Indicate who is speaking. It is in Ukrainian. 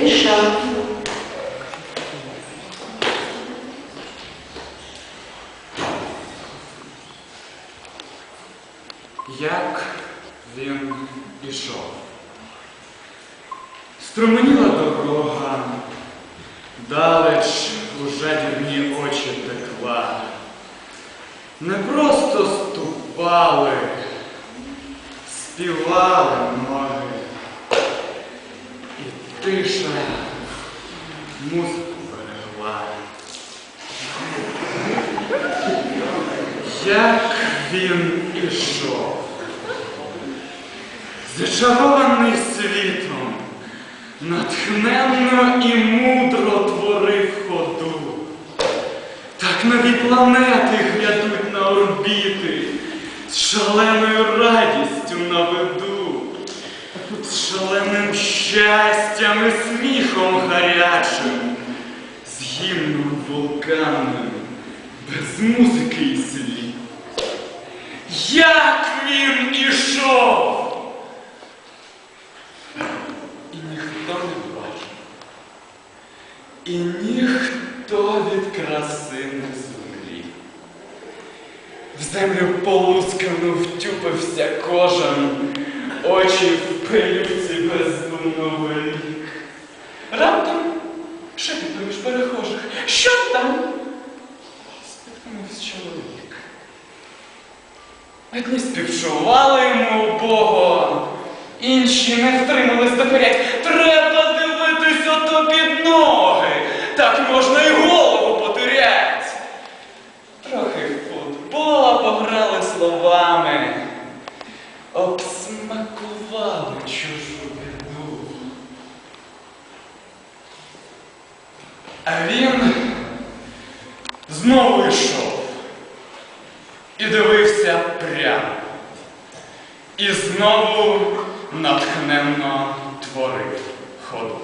Speaker 1: тиша.
Speaker 2: Як він ішов. Струменіла дорога, далеч у жадібні очі текла. Не просто ступали, співали тиша музику берегла. Як він ішов, зачарований світом, натхненно і мудро творив ходу. Так нові планети глядуть на орбіти, з шаленою радістю на виду, з шаленим щастям і сміхом гарячим, з гімном вулканним, без музики і слів. Як він ішов! І ніхто не бачив. І ніхто від краси не зумрів. В землю полускану втюпився кожен, очі в пилюці бездумно велик. Раптом шепіт поміж перехожих. Що там? Спитнувся чоловік. Одні співчували йому Бога, інші не втримались доперять. Треба дивитись ото під ноги, так можна й голову потерять. Трохи футбола пограли словами, обсмакували чужу він знову йшов і дивився прямо. І знову натхненно творив ходу.